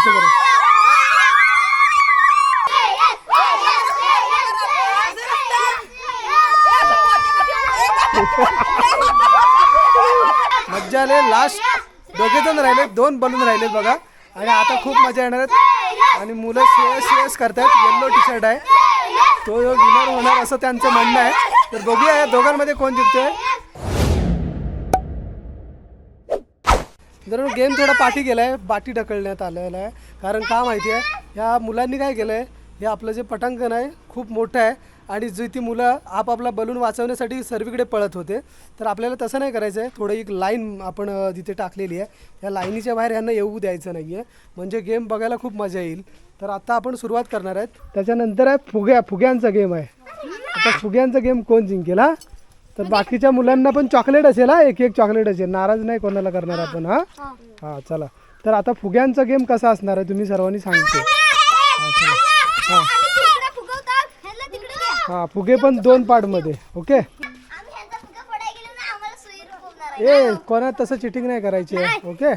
असं करा. मज्जा आले. लास्ट दोघे जण राहिले दोन बलून राहिले बघा. आणि आता खूप मजा येणार आहेत आणि मुलं श्रेयस श्रेयस करतायत. येल्लो टी शर्ट आहे. तो विनर होणार असं त्यांचं म्हणणं आहे. तर बघूया या दोघांमध्ये कोण जिंकतोय. जर गेम थोडा पाठी गेलाय बाटी ढकलण्यात आलेला आहे. कारण का माहिती आहे ह्या मुलांनी काय केलं आहे हे आपलं जे पटांगण आहे खूप मोठं आहे. आणि जी ती मुलं आपापला बलून वाचवण्यासाठी सर्वीकडे पळत होते. तर आपल्याला तसं नाही करायचं आहे थोडं एक लाईन आपण तिथे टाकलेली आहे. या लाईनीच्या बाहेर यांना येऊ द्यायचं नाही आहे म्हणजे गेम बघायला खूप मजा येईल. तर आता आपण सुरुवात करणार आहेत. त्याच्यानंतर आहे फुग्या फुग्यांचा गेम आहे. आता फुग्यांचा गेम कोण जिंकेल हा? तर बाकीच्या मुलांना पण चॉकलेट असेल हा? एक एक चॉकलेट असेल. नाराज नाही कोणाला करणार आपण हा? हा. चला. तर आता फुग्यांचा गेम कसा असणार आहे तुम्ही सर्वांनी सांगतो. हा हा हा फुगे पण दोन पार्टमध्ये ओके? ए कोणा तसं चिटिंग नाही करायची आहे ओके?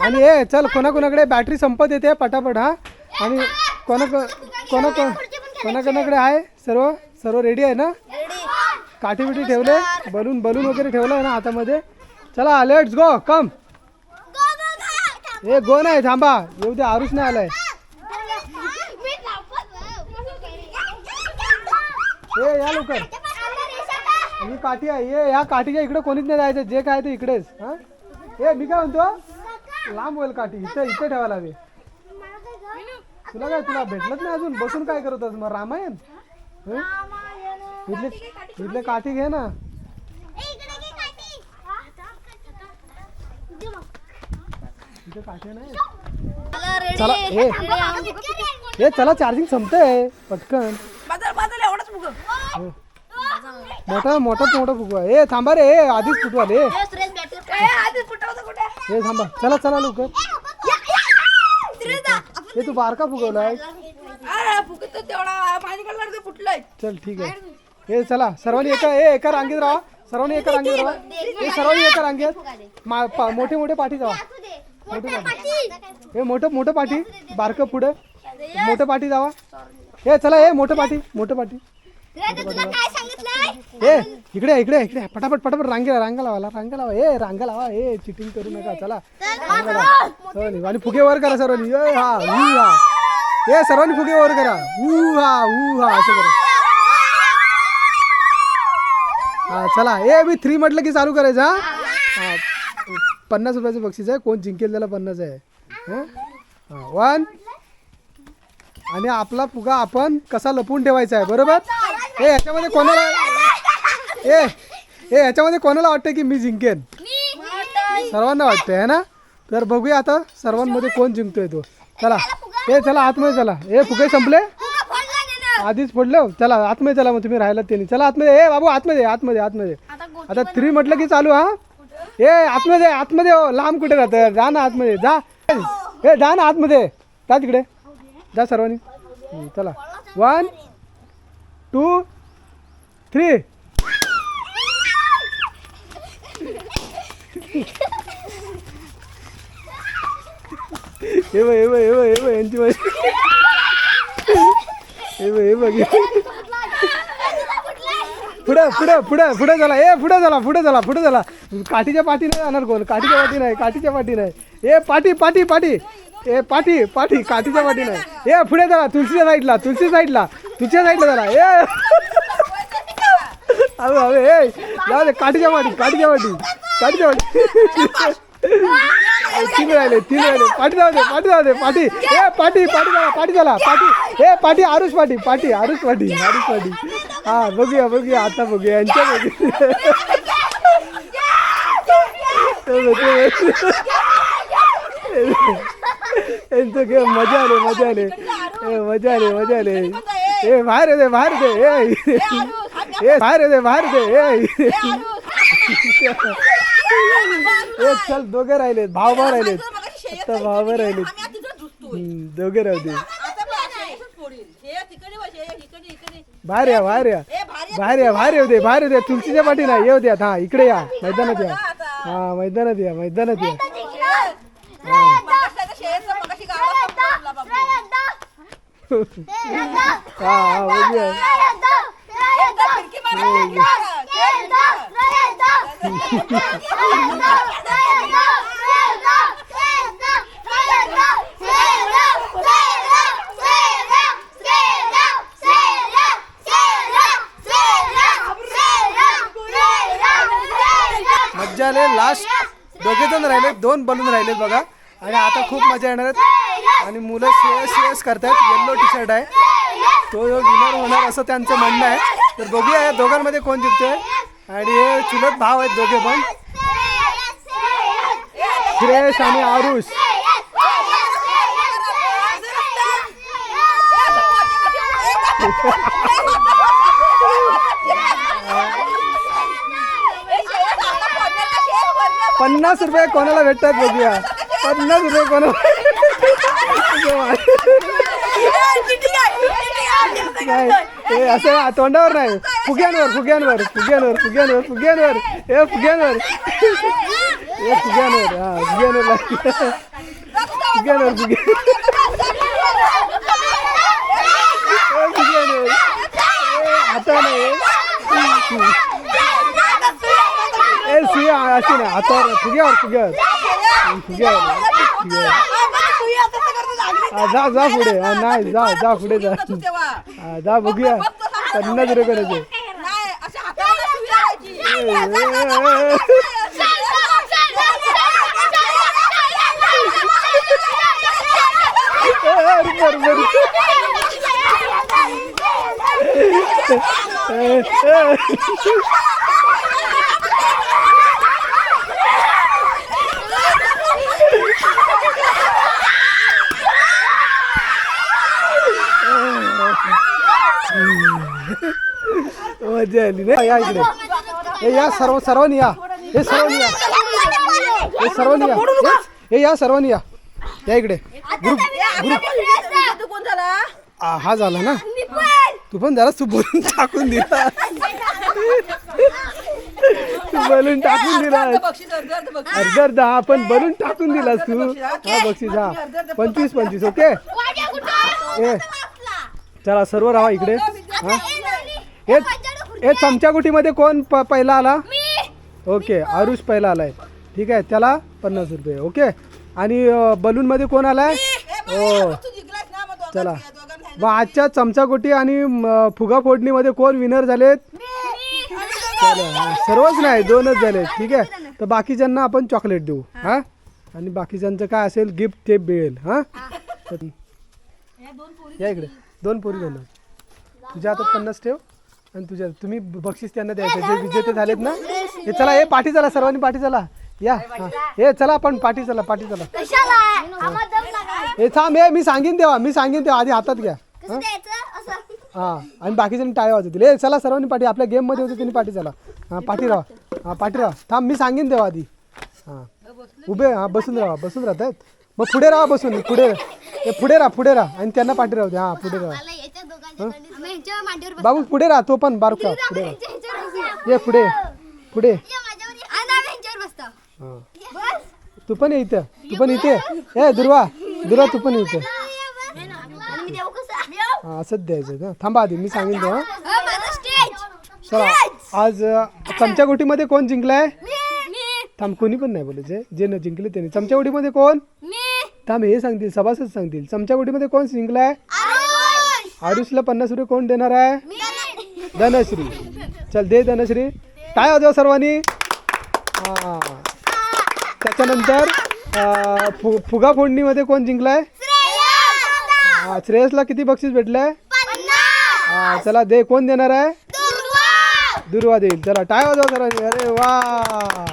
आणि ए चल कोणाकोणाकडे? बॅटरी संपत येते पटापट हा? आणि कोणा कोण कोणाकोणाकडे आहे. सर्व सर्व रेडी आहे ना? काठी बिठी ठेवले बलून बलून वगैरे ठेवलं ना हातामध्ये. चला लेट्स गो कम ए गो नाही थांबा. येऊ दे आरुष नाही आलाय. ए या लवकर. ही काठी आहे. ये या काठीच्या इकडे कोणीच नाही जायचं जे काय ते इकडेच. हा? ए मी काय म्हणतो? लांब होईल काठी इथं इथे ठेवायला हवी. तुला काय तुला भेटलंच नाही अजून? बसून काय करत मग? रामायण? इथले इथले काठी घे ना. इथे काठी नाही. चला. ए. ए चला चार्जिंग संपतंय. पटकन. मोठा मोठा मोठा फुगवा. ए थांबा रे ए आधीच फुटवा रे ए थांबा. चला चला लवकर. ए तू बारका फुगवलाय. चल ठीक आहे. ए चला सर्वांनी एका ए एका रांगेत राहा. सर्वांनी एका रांगेत राहा. ए सर्वांनी एका रांगेत. मा- पा- मोठे मोठे पाठी जावा. मोठे पाठी. मोठं मोठं पाठी. बारकं पुढे. मोठं पाठी जावा. ए चला ए मोठं पाठी. मोठं पाठी. ए इकडे इकडे इकडे पटापट पटापट रांगे रांगा लावा रांगा लावा. ए रांगा लावा. ए चिटिंग करू नका. चला. रांगा लावा. सर्वांनी आणि फुगे वर करा सर्वांनी. ए हा ऊ हा. ए सर्वांनी फुगे वर करा. ऊ हा ऊ हा असं करा. हा चला. ए मी थ्री म्हटलं की चालू करायचं हा? हा. पन्नास रुपयाचं बक्षीस आहे. कोण जिंकेल त्याला पन्नास आहे. हं? हा वन आणि आपला फुगा आपण कसा लपून ठेवायचा आहे बरोबर? ए याच्यामध्ये कोणाला ए ए याच्यामध्ये कोणाला वाटतं की मी जिंकेन? सर्वांना वाटतंय आहे ना? तर बघूया आता सर्वांमध्ये कोण जिंकतोय तो. चला. ए चला आतमध्ये चला. ए फुगे संपले? आधीच पडले. चला आतमध्ये चला मग तुम्ही राहिलात त्यांनी. चला आतमध्ये ए बाबू आतमध्ये आतमध्ये आतमध्ये. आता थ्री म्हटलं की चालू हा? ए आतमध्ये आतमध्ये हो लांब कुठे राहतं जा ना आतमध्ये जा. ए जा ना आतमध्ये. जा तिकडे. जा सर्वांनी. चला. वन टू थ्री हे हे हे बघ हे बघ यांची मजा. हे बघ हे बघ. हे बघ. पुढे पुढे पुढे पुढे झाला. ए पुढे झाला पुढे झाला पुढे झाला. काठीच्या पाठी नाही जाणार कोण? काठीच्या पाठी नाही काठीच्या पाठी नाही. ए पाठी पाठी पाठी. ए पाठी पाठी काठीच्या पाठी नाही. ए पुढे झाला तुळशीच्या साईडला तुळशी साईडला. तुळशीच्या साईडला झाला. ए. अरे अरे ए. जाऊ दे काठीच्या पाठी काठीच्या पाठी. काठीच्या पाठी. तीन राहिले तीन राहिले पाठी जाऊ दे पाठी जाऊ दे पाठी. ए पाठी पाठी झाला पाठी झाला पाठी. ए पाठी आरुष पाठी पाठी आरुष पाठी आरुष पाठी. हा बघूया बघूया आता बघूया यांच्या यांचं खेळ मजा आले मजा आले. ए मजा आले मजा आले. ए बाहेर येते बाहेर येते ए ए. बाहेर येते बाहेर येते ए. ए चल दोघे राहिलेत भाव भाव राहिलेत. आता भाव राहिलेत हम्म, दोघे राहू दे. बाहेर या बाहेर या. बाहेर या बाहेर येऊ दे बाहेर येऊ दे. तुळशीच्या पाठी नाही येऊ द्या हा इकडे या. मैदानात या. हा मैदानात या मैदानात या. हा हा बघूया. आले लास्ट दोघे जण राहिले. दोन बलून राहिले बघा. आणि आता खूप मजा येणार आहेत आणि मुलं श्रेयस श्रेयस करतायत. येल्लो टी शर्ट आहे. तो विनर होणार असं त्यांचं म्हणणं आहे. तर बघूया या दोघांमध्ये कोण जिंकतोय. आणि हे चुलत भाव आहेत दोघे पण. श्रेयस आणि आरुष. पन्नास रुपये कोणाला भेटतात बघूया. पन्नास रुपये कोणाला नाही हे असं तोंडावर नाही. फुग्यांवर फुग्यांवर फुग्यांवर फुग्यांवर फुग्यांवर. हे फुग्यांवर. हे फुग्यांवर. हा फुग्यांवर फुग्यांवर फुग्या हे फुग्यांवर हे आता नाही ए सुया अशी नाही हातावर फुग्यावर फुग्यावर फुग्यावर फुग्यावर हा, जा जा पुढे हा, नाही जा जा पुढे जा हा, जा बघूया पन्नास रुपये करायचे ए, ए, ए, ए, ए, बर, बर. ए, ए. मजा आली नाही? या इकडे. हे या सर्व सर्वांनी या. हे सर्वांनी या. हे सर्वांनी या. हे- हे या सर्वांनी या. या इकडे. ग्रुप ग्रुप हा झाला ना? तू पण जरा तू बोलून टाकून दिला. तू बोलून टाकून दिला. अर्धा अर्धा हा पण बनून टाकून दिलास तू. हा बक्षीस हा. पंचवीस पंचवीस ओके? ए चला सर्व राहा इकडे. हा? हे हे चमचा गुटीमध्ये कोण प- पहिला आला? ओके आरुष पहिला आलाय. ठीक आहे त्याला पन्नास रुपये ओके? आणि बलून मध्ये कोण आलाय? हो चला. मग आजच्या चमचा गोटी आणि फुगा फोडणीमध्ये कोण विनर झालेत? चला सर्वच नाही दोनच झाले ठीक आहे? तर बाकीच्यांना आपण चॉकलेट देऊ हा. आणि बाकीच्यांचं काय असेल गिफ्ट ते मिळेल हा? या इकडे. दोन पोरी झालं तुझ्या हातात पन्नास ठेव आणि तुझ्या तुम्ही बक्षीस त्यांना द्यायचं. जे विजेते झालेत ना हे चला हे पाठी चला सर्वांनी पाठी चला. या. हा. हे चला आपण पाठी चला पाठी चला. हे थांब हे मी सांगेन तेव्हा मी सांगेन तेव्हा आधी हातात घ्या. हा? हा. आणि बाकीच्यांनी टाळ्या वाजवतील. ए चला सर्वांनी पाठी आपल्या गेममध्ये होते त्यांनी पाठी चला. हा पाठी राहा. हा पाठी राहा. थांब मी सांगेन तेव्हा आधी. हा. उभे हा बसून राहा बसून राहतात मग पुढे राहा बसून पुढे. पुढे राहा पुढे राहा. आणि त्यांना पाठी राहू दे. हा पुढे राहा. बाबू पुढे राहा तो पण बारका. पुढे राहा. ये पुढे. पुढे. हा. तू पण ये इथं. तू पण इथे. ए दुर्वा. दुर्वा तू पण इथे. हा असंच द्यायचं का थांबा आधी मी सांगेन तेव्हा चला आज अ, चमचा गोटीमध्ये कोण जिंकलाय? थांब कोणी पण नाही बोलायचे जे न जिंकले त्यांनी. चमचा गोटीमध्ये कोण? थांब हे सांगतील सभासद सांगतील. चमचा गोटीमध्ये कोण जिंकलाय? आरुषला पन्नास रुपये कोण देणार आहे? धनश्री. चल दे धनश्री. काय होतं सर्वांनी? हा. त्याच्यानंतर फु फुगा फोडणीमध्ये कोण जिंकलाय? हा, श्रेयसला किती बक्षीस भेटलंय? हा चला दे कोण देणार आहे? दुर्वा. देईल. चला टाय वाजवा सर्वांनी अरे वा.